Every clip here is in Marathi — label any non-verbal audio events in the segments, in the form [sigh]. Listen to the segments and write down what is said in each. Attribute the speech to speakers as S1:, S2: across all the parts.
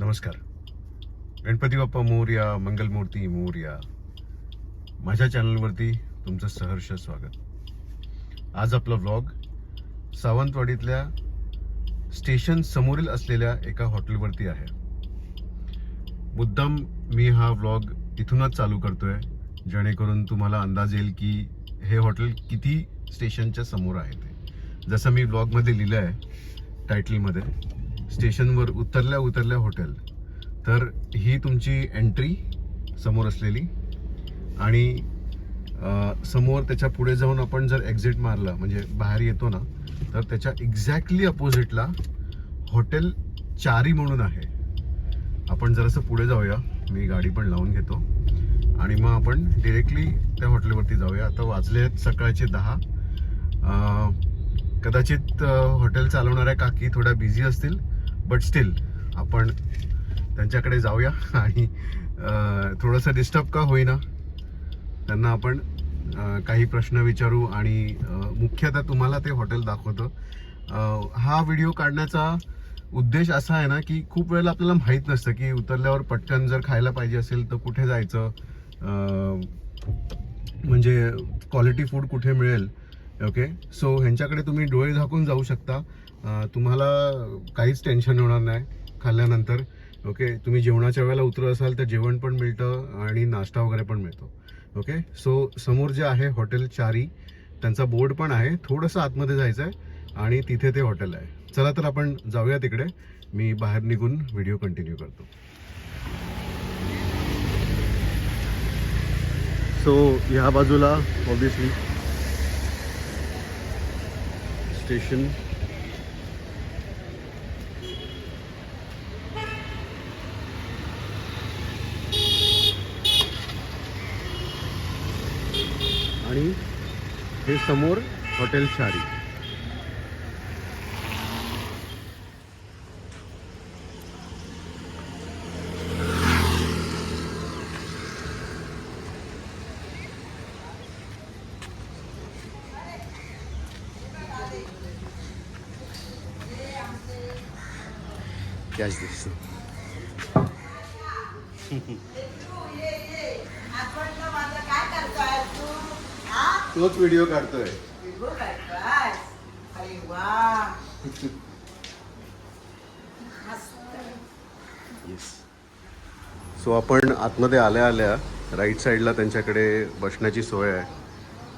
S1: नमस्कार. गणपती बाप्पा मोरया मंगलमूर्ती मोरया. माझ्या चॅनलवरती तुमचं सहर्ष स्वागत. आज आपला व्लॉग सावंतवाडीतल्या स्टेशन समोरील असलेल्या एका हॉटेलवरती आहे. मुद्दाम मी हा व्लॉग इथूनच चालू करतोय जेणेकरून तुम्हाला अंदाज येईल की हे हॉटेल किती स्टेशनच्या समोर आहे ते. जसं मी व्लॉगमध्ये लिहिलं आहे टायटलमध्ये स्टेशनवर उतरल्या उतरल्या हॉटेल. तर ही तुमची एंट्री समोर असलेली आणि समोर त्याच्या पुढे जाऊन आपण जर एक्झिट मारला म्हणजे बाहेर येतो ना तर त्याच्या एक्झॅक्टली अपोजिटला हॉटेल चारी म्हणून आहे. आपण जरासं पुढे जाऊया. मी गाडी पण लावून घेतो. आणि मग आपण डिरेक्टली त्या हॉटेलवरती जाऊया. आता वाजले आहेत सकाळचे दहा. कदाचित हॉटेल चालवणाऱ्या काकी थोड्या बिझी असतील. बट स्टील आपण त्यांच्याकडे जाऊया आणि थोडंसं डिस्टर्ब का होईना त्यांना आपण काही प्रश्न विचारू आणि मुख्यतः तुम्हाला ते हॉटेल दाखवतं. हा व्हिडिओ काढण्याचा उद्देश असा आहे ना की खूप वेळेला आपल्याला माहीत नसतं की उतरल्यावर पटकन जर खायला पाहिजे असेल तर कुठे जायचं म्हणजे क्वालिटी फूड कुठे मिळेल ओके सो ह्यांच्याकडे तुम्ही डोळे झाकून जाऊ शकता. तुम्हाला काहीच टेन्शन होणार नाही. खाल्ल्यानंतर ओके तुम्ही जेवणाच्या वेळेला उतरत असाल तर जेवण पण मिळतं आणि नाश्ता वगैरे पण मिळतो ओके सो समोर जे आहे हॉटेल चारी त्यांचा बोर्ड पण आहे. थोडंसं आतमध्ये जायचं आहे आणि तिथे ते हॉटेल आहे. चला तर आपण जाऊया तिकडे. मी बाहेर निघून व्हिडिओ कंटिन्यू करतो. सो ह्या बाजूला ऑब्विसली स्टेशन आणि हे समोर हॉटेल चारी कॅश दिसतो तोच व्हिडिओ काढतोय. येस सो आपण आतमध्ये आल्या आल्या राईट साईडला त्यांच्याकडे बसण्याची सोय आहे.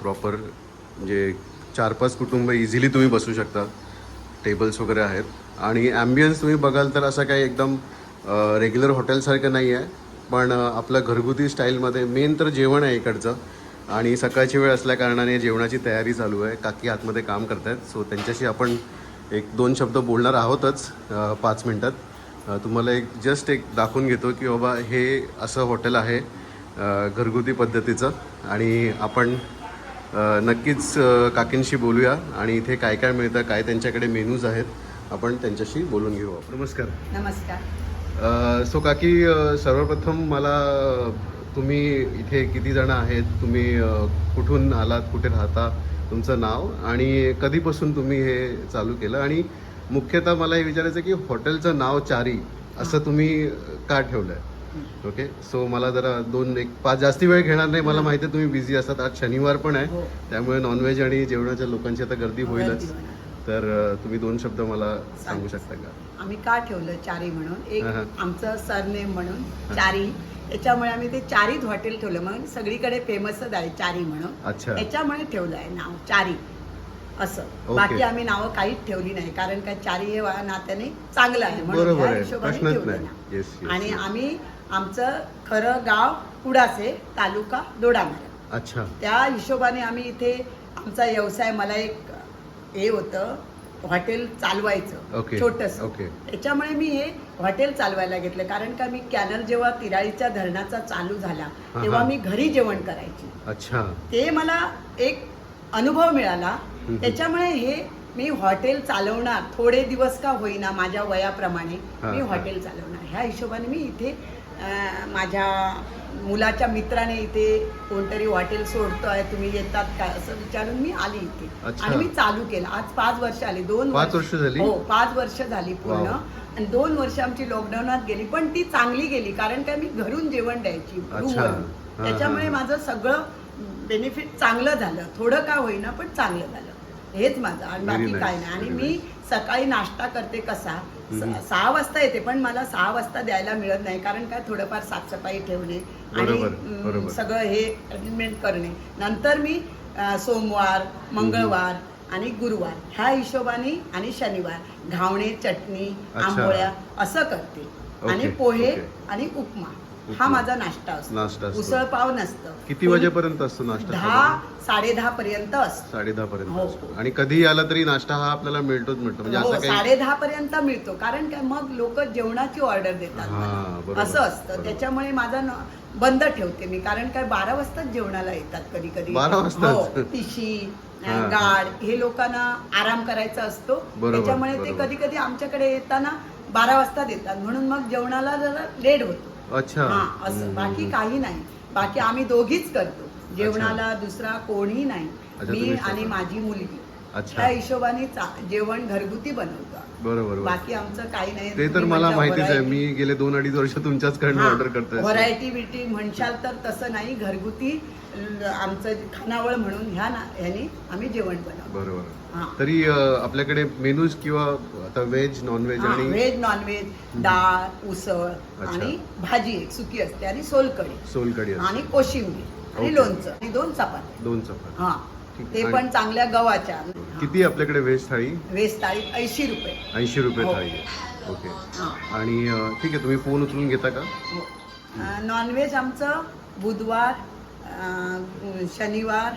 S1: प्रॉपर म्हणजे चार पाच कुटुंब इझिली तुम्ही बसू शकता. टेबल्स वगैरे आहेत. आणि ॲम्बियन्स तुम्ही बघाल तर असं काही एकदम रेग्युलर हॉटेलसारखं नाही आहे पण अ, आपलं घरगुती स्टाईलमध्ये मेन तर जेवण आहे इकडचं. आणि सकाळची वेळ असल्या कारणाने जेवणाची तयारी चालू आहे. काकी आतमध्ये काम करत आहेत सो त्यांच्याशी आपण एक दोन शब्द बोलणार आहोतच पाच मिनटात. तुम्हाला एक जस्ट एक दाखवून घेतो की बाबा हे असं हॉटेल आहे घरगुती पद्धतीचं. आणि आपण नक्कीच काकींशी बोलूया आणि इथे काय काय मिळतं काय त्यांच्याकडे मेनूज आहेत आपण त्यांच्याशी बोलून घेऊ. नमस्कार.
S2: नमस्कार.
S1: सो काकी सर्वप्रथम मला तुम्ही इथे किती जण आहेत? तुम्ही कुठून आलात? कुठे राहता? तुमचं नाव? आणि कधीपासून तुम्ही हे चालू केलं? आणि मुख्यतः मला हे विचारायचं की हॉटेलचं नाव चारी असं तुम्ही का ठेवलं आहे ओके सो मला जरा दोन एक पाच जास्ती वेळ घेणार नाही. मला माहिती आहे तुम्ही बिझी असतात. आज शनिवार पण आहे.
S2: हो.
S1: त्यामुळे नॉनव्हेज आणि जेवणाच्या लोकांची आता गर्दी होईलच
S2: गर्दी होणार.
S1: तर तुम्ही दोन शब्द मला सांगू शकता का?
S2: आम्ही का ठेवलं? चारी म्हणून. एक. आमचं सरनेम म्हणून. चारी. त्याच्यामुळे आम्ही ते चारीत हॉटेल ठेवलं. म्हणून सगळीकडे फेमसच आहे चारी म्हणून.
S1: अच्छा.
S2: त्याच्यामुळे ठेवलं आहे नाव. चारी. असं. बाकी आम्ही नावं काहीच ठेवली नाही. कारण काय चारी हे नात्याने चांगलं आहे म्हणून. आणि. आम्ही आमचं खरं गाव कुडासे तालुका दोडामार्ग.
S1: अच्छा.
S2: त्या हिशोबाने आम्ही इथे आमचा व्यवसाय मला एक हे होतं हॉटेल चालवायचं
S1: ओके,
S2: छोटस
S1: ओके.
S2: त्याच्यामुळे मी हे हॉटेल चालवायला घेतलं कारण का मी कॅनल जेव्हा तिराळीच्या धरणाचा चालू झाला
S1: हा,
S2: तेव्हा
S1: हा.
S2: मी घरी जेवण करायची
S1: अच्छा
S2: ते मला एक अनुभव मिळाला
S1: हम्म.
S2: त्याच्यामुळे हे मी हॉटेल चालवणार थोडे दिवस का होईना माझ्या वयाप्रमाणे
S1: हा,
S2: मी
S1: हा.
S2: हॉटेल चालवणार ह्या हिशोबाने मी इथे माझ्या मुलाच्या मित्राने इथे कोणतरी हॉटेल सोडतोय तुम्ही येतात का असं विचारून मी आली इथे
S1: अच्छा.
S2: आणि मी चालू केलं आज पाच वर्ष आली दोन
S1: पाच वर्ष झाली?
S2: हो पाच वर्ष झाली पूर्ण
S1: वाव.
S2: आणि दोन वर्ष आमची लॉकडाऊनात गेली पण ती चांगली गेली कारण काय मी घरून जेवण द्यायची
S1: अच्छा. हा,
S2: त्याच्यामुळे
S1: हा.
S2: माझं सगळं बेनिफिट चांगलं झालं थोडं का होईना पण चांगलं झालं हेच माझं आणि
S1: Very
S2: बाकी
S1: nice,
S2: काय नाही आणि
S1: very
S2: मी सकाळी नाश्ता करते कसा. सहा वाजता येते पण मला सहा वाजता द्यायला मिळत नाही कारण काय थोडंफार साफसफाई ठेवणे आणि. सगळं हे अरेंजमेंट करणे नंतर मी सोमवार मंगळवार आणि गुरुवार ह्या हिशोबाने आणि शनिवार घावणे चटणी. आंबोळ्या असं करते आणि पोहे. आणि उपमा हा. माझा नाश्ता असतो
S1: नाश्ता असतो.
S2: उसळ पाव नसतं
S1: किती वाजेपर्यंत असतो नाश्ता
S2: दहा साडे दहा पर्यंत असतो
S1: साडे दहा पर्यंत
S2: हो,
S1: असतो. आणि कधी आला तरी नाश्ता हा आपल्याला मिळतोच मिळतो म्हणजे
S2: हो
S1: असं काही
S2: साडे दहा पर्यंत मिळतो कारण काय मग लोक जेवणाची ऑर्डर देतात
S1: हा,
S2: मला. असं असतं
S1: बरोबर.
S2: त्याच्यामुळे माझा न- बंद ठेवते मी कारण काय बारा वाजताच जेवणाला येतात कधी कधी
S1: बारा वाजताच?
S2: हो, तिशी
S1: हा.
S2: गाड हे लोकांना आराम करायचा असतो
S1: बरोबर,
S2: त्याच्यामुळे ते
S1: बरोबर.
S2: कधी कधी आमच्याकडे येताना बारा वाजता देतात म्हणून मग जेवणाला जरा लेट होतो
S1: अच्छा.
S2: हा असं बाकी. काही नाही. बाकी आम्ही दोघीच करतो. जेवणाला दुसरा कोणी नाही.
S1: अच्छा,
S2: मी
S1: तुम्ही
S2: आणि
S1: स्वतः.
S2: माझी मुलगी. त्या हिशोबाने जेवण घरगुती बनवतो
S1: बरोबर
S2: बाकी आमचं काही नाही.
S1: ते तर मला माहितीच आहे. मी गेले दोन अडीच वर्ष तुमच्याचकडनं ऑर्डर करतोय.
S2: व्हरायटी बिटी म्हणशाल तर तसं नाही. घरगुती आमचं खानावळ म्हणून ह्या ना ह्याने आम्ही जेवण बनवतो.
S1: बरोबर. तरी आपल्याकडे मेनूज किंवा आता व्हेज नॉन व्हेज आणि
S2: व्हेज नॉनव्हेज डाळ उसळ. आणि भाजी एक सुकी असते आणि सोलकढी.
S1: असते.
S2: आणि कोशिंबीर आणि. लोणचं आणि दोन चपाती
S1: दोन चपाती
S2: हा. ते पण चांगल्या गव्हाच्या.
S1: किती आपल्याकडे व्हेज थाळी?
S2: वेज थाळी ऐंशी रुपये.
S1: ऐंशी रुपये
S2: हो.
S1: थाळी आहे. ओके.
S2: हा.
S1: आणि अं, ठीक आहे तुम्ही फोन उचलून घेता का?
S2: हो. नॉनव्हेज आमचं बुधवार अं, शनिवार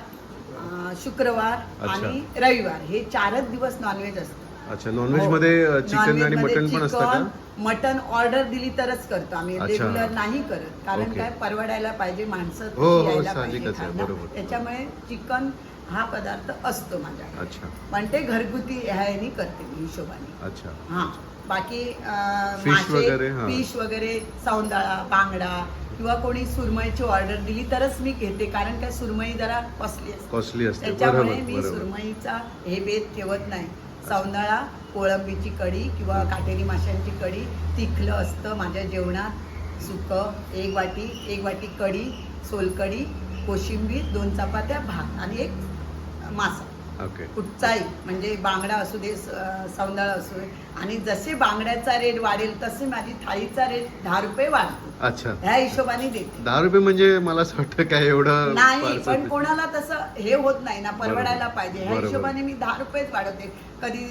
S2: अं, शुक्रवार
S1: अच्छा.
S2: आणि रविवार. हे चारच दिवस नॉनव्हेज असतं.
S1: अच्छा नॉनव्हेजमध्ये चिकन आणि
S2: नॉनव्हेजमध्ये
S1: मटन पण असतं का?
S2: चिकन, मटन ऑर्डर दिली तरच करतो आम्ही.
S1: अच्छा.
S2: रेग्युलर नाही करत. कारण
S1: ओके.
S2: काय? परवडायला पाहिजे माणसं
S1: हो, हो,
S2: यायला
S1: साहजिकच
S2: पाहिजे
S1: आहे,
S2: खायला.
S1: बरोबर.
S2: त्याच्यामुळे चिकन हा पदार्थ असतो माझ्याकडे.
S1: अच्छा.
S2: पण ते घरगुती ह्यानी करते मी हिशोबाने.
S1: अच्छा.
S2: हा. बाकी अं,
S1: Fish
S2: मासे
S1: वगैरे, हा.
S2: फिश वगैरे सौंदाळा बांगडा किंवा कोणी सुरमईची ऑर्डर दिली तरच मी घेते कारण काय सुरमई जरा कॉस्टली असते.
S1: कॉस्टली असते.
S2: त्याच्यामुळे
S1: बरोबर
S2: मी
S1: बरोबर.
S2: सुरमईचा हे बेत ठेवत नाही. सौंदाळा कोळंबीची कढी किंवा काटेरी माशांची कढी तिखलं असतं माझ्या जेवणात. सुकं एक वाटी एक वाटी कढी सोलकढी कोशिंबीर दोन चपात्या भात आणि एक मासा.
S1: ओके.
S2: कुठचाही म्हणजे बांगडा असू दे सौंदाळा असू दे. आणि जसे बांगड्याचा रेट वाढेल तसे माझी थाळीचा रेट दहा रुपये वाढतो.
S1: अच्छा.
S2: ह्या हिशोबाने देते.
S1: दहा रुपये म्हणजे मला असं वाटतं काय एवढं
S2: नाही पण. कोणाला तसं हे होत नाही ना परवडायला. पाहिजे. ह्या. हिशोबाने मी दहा रुपयेच वाढवते. कधी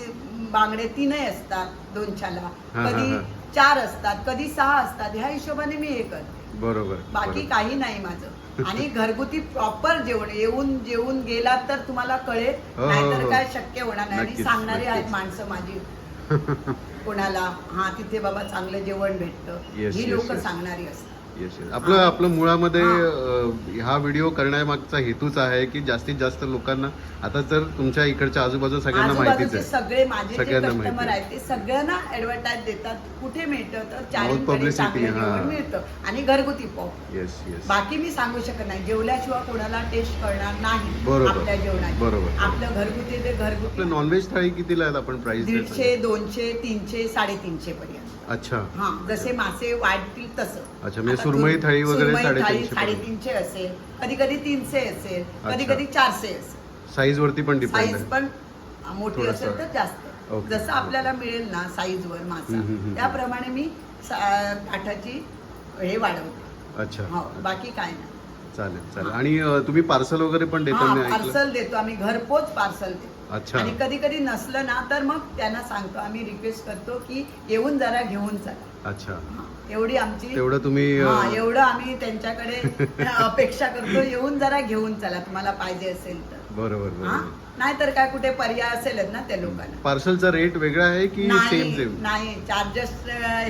S2: बांगडे तीनही असतात दोनशाला कधी. चार असतात कधी सहा असतात. ह्या हिशोबाने मी हे करते.
S1: बरोबर
S2: बाकी. काही नाही माझं. आणि घरगुती प्रॉपर जेवण येऊन जेवून गेलात तर तुम्हाला कळेल.
S1: हो, हो,
S2: नाहीतर
S1: हो.
S2: काय शक्य होणार नाही. आणि
S1: नक्कीच,
S2: सांगणारे आहेत
S1: नक्कीच.
S2: माणसं माझी. [laughs] कोणाला? हा तिथे बाबा चांगलं जेवण भेटतं.
S1: Yes,
S2: ही
S1: yes,
S2: लोक
S1: yes.
S2: सांगणारी असतात.
S1: आपलं आपलं मुळामध्ये
S2: हा.
S1: अं, हा व्हिडिओ करण्यामागचा हेतूच आहे की जास्तीत जास्त लोकांना आता तर तुमच्या इकडच्या आजूबाजू सगळ्यांना माहितीच
S2: आजूबाजूचे
S1: आहे.
S2: सगळे माझे जे
S1: सगळ्यांना
S2: कस्टमर
S1: माहिती आहे.
S2: आहेत ते सगळ्यांना ऍडव्हर्टाईज देतात. कुठे मिळतं तर
S1: publicity, हा.
S2: जेवण मिळतं. आणि घरगुती पॉप
S1: येस येस
S2: बाकी मी सांगू शकत नाही. जेवल्याशिवाय कोणाला टेस्ट करणार नाही
S1: बरोबर.
S2: आपल्या जेवणाची.
S1: बरोबर.
S2: आपलं घरगुती ते घरगुती.
S1: आपलं नॉनव्हेज थाळी कितीला आहेत आपण प्राइस
S2: दीडशे दोनशे तीनशे साडेतीनशे पर्यंत.
S1: अच्छा.
S2: हा जसे मासे वाढतील तसं.
S1: अच्छा, म्हणजे
S2: आता
S1: सुरमई थाळी वगैरे
S2: सुरमई थाळी
S1: साडेतीनशे पर्यंत.
S2: साडेतीनशे असेल कधी कधी तीनशे असेल कधी
S1: अच्छा.
S2: कधी चारशे असेल
S1: साईज वरती पण डिपेंड
S2: साईज
S1: आहे
S2: पण मोठी
S1: थोडंसं.
S2: असेल तर जास्त
S1: ओके.
S2: जसं आपल्याला मिळेल ना साईज वर
S1: हम्म,
S2: मासा
S1: हम्म.
S2: त्याप्रमाणे मी सा- ताटाची हे वाढवते
S1: अच्छा
S2: हो बाकी काय नाही
S1: चालेल चालेल आणि अं, तुम्ही पार्सल वगैरे पण देता मी ऐकलं
S2: पार्सल देतो आम्ही घरपोच पार्सल देतो
S1: अच्छा.
S2: आणि कधी कधी नसलं ना तर मग त्यांना सांगतो. आम्ही रिक्वेस्ट करतो की येऊन जरा घेऊन चला
S1: अच्छा.
S2: हा, एवढी आमची
S1: तेवढं तुम्ही
S2: हा एवढं आम्ही त्यांच्याकडे अपेक्षा करतो. येऊन जरा घेऊन चला तुम्हाला पाहिजे असेल तर.
S1: बरोबर
S2: हा?
S1: बरोबर.
S2: नाहीतर काय कुठे पर्याय असेलच ना त्या लोकांना.
S1: पार्सलचा रेट वेगळा आहे की सेम
S2: नाही
S1: सेम
S2: नाही. चार्जेस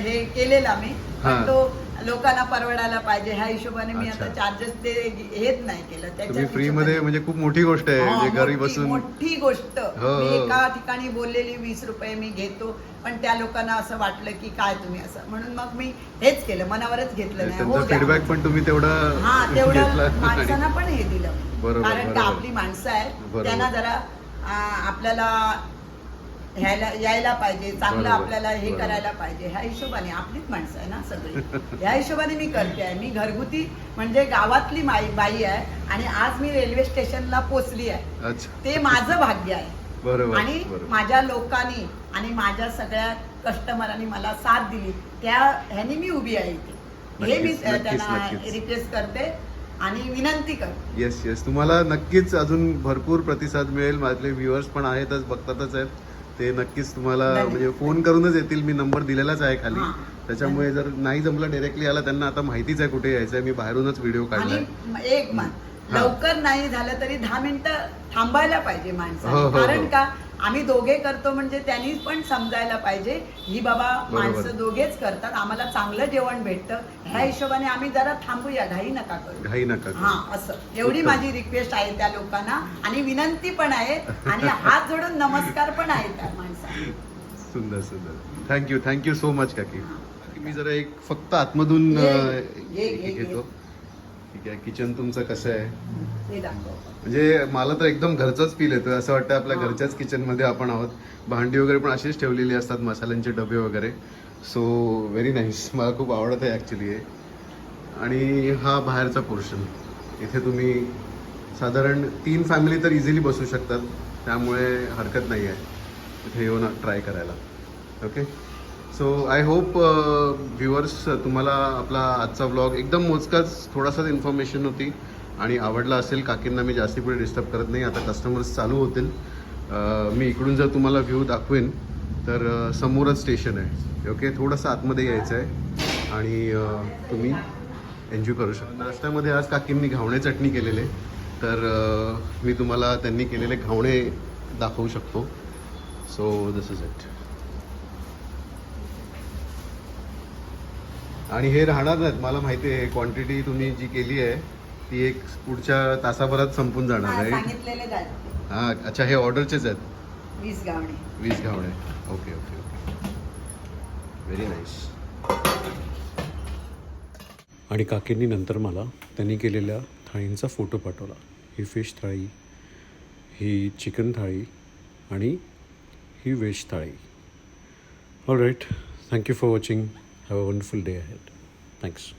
S2: हे केलेला मी
S1: हा.
S2: पण तो लोकांना परवडायला पाहिजे ह्या हिशोबाने मी आता. चार्जेस ते हेच नाही केलं
S1: तुम्ही
S2: त्याच्याच
S1: फ्री
S2: हिशोबाने.
S1: मध्ये म्हणजे खूप मोठी गोष्ट आहे
S2: हा,
S1: घरी
S2: मोठी-
S1: बसून
S2: मोठी गोष्ट
S1: हो,
S2: मी
S1: हो.
S2: एका ठिकाणी बोललेली वीस रुपये मी घेतो पण त्या लोकांना असं वाटलं की काय तुम्ही असं म्हणून मग मी हेच केलं मनावरच घेतलं नाही हो
S1: त्यांचा
S2: द्या.
S1: फीडबॅक पण तुम्ही तेवढं
S2: हा तेवढं
S1: घेतला
S2: माणसांना पण हे दिलं
S1: बरोबर,
S2: कारण का
S1: बरोबर.
S2: आपली माणसं आहेत
S1: बरोबर.
S2: त्यांना जरा आ, आपल्याला ह्यायला यायला पाहिजे चांगलं
S1: बरोबर,
S2: आपल्याला हे
S1: बरोबर.
S2: करायला पाहिजे. ह्या हिशोबाने आपलीच माणसं आहे ना सगळी. ह्या हिशोबाने मी करते आहे. मी घरगुती म्हणजे गावातली माई बाई आहे आणि आज मी रेल्वे स्टेशनला पोचली आहे.
S1: अच्छा.
S2: ते माझं भाग्य आहे.
S1: बरोबर
S2: आणि
S1: बरोबर.
S2: माझ्या लोकांनी आणि माझ्या सगळ्या कस्टमरांनी मला साथ दिली. त्या ह्यानी मी उभी आहे इथे. हे मी
S1: नक्कीच,
S2: अ,
S1: नक्कीच,
S2: त्यांना
S1: नक्कीच.
S2: रिक्वेस्ट करते आणि विनंती करते.
S1: येस येस तुम्हाला नक्कीच अजून भरपूर प्रतिसाद मिळेल. माझे व्ह्युअर्स पण आहेतच बघतातच आहेत. ते नक्कीच तुम्हाला. म्हणजे फोन करूनच येतील मी नंबर दिलेलाच आहे खाली
S2: हां.
S1: त्याच्यामुळे जर नाही जमलं डायरेक्टली आला त्यांना आता माहितीच आहे कुठे यायचं आहे मी बाहेरूनच व्हिडिओ काढलाय
S2: म- एक मन
S1: हा.
S2: लवकर नाही झालं तरी दहा मिनिटं थांबायला पाहिजे
S1: हो, हो,
S2: माणसाने
S1: हो.
S2: कारण का आम्ही दोघे करतो म्हणजे त्यांनी पण समजायला पाहिजे. ही बाबा. माणसं दोघेच करतात. आम्हाला चांगलं जेवण भेटतं. ह्या हिशोबाने आम्ही जरा थांबूया. घाई नका करू.
S1: घाई नका.
S2: हा असं. एवढी. माझी रिक्वेस्ट आहे त्या लोकांना. आणि विनंती पण आहे. आणि हात जोडून नमस्कार पण आहे त्या माणसाला.
S1: सुंदर सुंदर. थँक्यू थँक्यू सो मच काकी. मी जरा एक फक्त आतमधून घेतो. ठीक आहे. किचन तुमचं कसं आहे?
S2: हे दाखव.
S1: म्हणजे मला तर एकदम घरचाच फील येतोय असं वाटतं आपल्या
S2: हा.
S1: घरच्याच किचनमध्ये आपण आहोत. भांडी वगैरे पण अशीच ठेवलेली असतात मसाल्यांचे डबे वगैरे. सो व्हेरी नाईस मला खूप आवडत आहे ॲक्च्युली हे. आणि हा बाहेरचा पोर्शन इथे तुम्ही साधारण तीन फॅमिली तर इझिली बसू शकतात. त्यामुळे हरकत नाही आहे इथे येऊन ट्राय करायला. Okay so I hope viewers तुम्हाला आपला आजचा व्लॉग एकदम मोजकाच थोडासाच इन्फॉर्मेशन होती. आणि आवडला असेल काकींना मी जास्ती पुढे डिस्टर्ब करत नाही. आता कस्टमर्स चालू होतील. Uh, मी इकडून जर तुम्हाला व्ह्यू दाखवेन तर uh, समोरच स्टेशन आहे. ओके थोडंसं आतमध्ये यायचं आहे. आणि uh, तुम्ही एन्जॉय करू शकता. नाश्त्यामध्ये आज काकींनी घावणे चटणी केलेले. तर मी तुम्हाला त्यांनी केलेले घावणे दाखवू शकतो. सो दिस इज इट आणि हे राहणार नाहीत. मला माहिती आहे क्वांटिटी तुम्ही जी केली आहे ती एक पुढच्या तासाभरात संपून जाणार
S2: हा,
S1: आहे.
S2: सांगितलेले जात
S1: हां अच्छा हे ऑर्डरचेच आहेत?
S2: वीस गावणे.
S1: वीस घावणे okay okay okay. Very nice
S3: आणि काकींनी नंतर मला त्यांनी केलेल्या थाळींचा फोटो पाठवला. ही फिश थाळी ही चिकन थाळी आणि ही व्हेज थाळी. All right thank you for watching Have a wonderful day ahead. Thanks.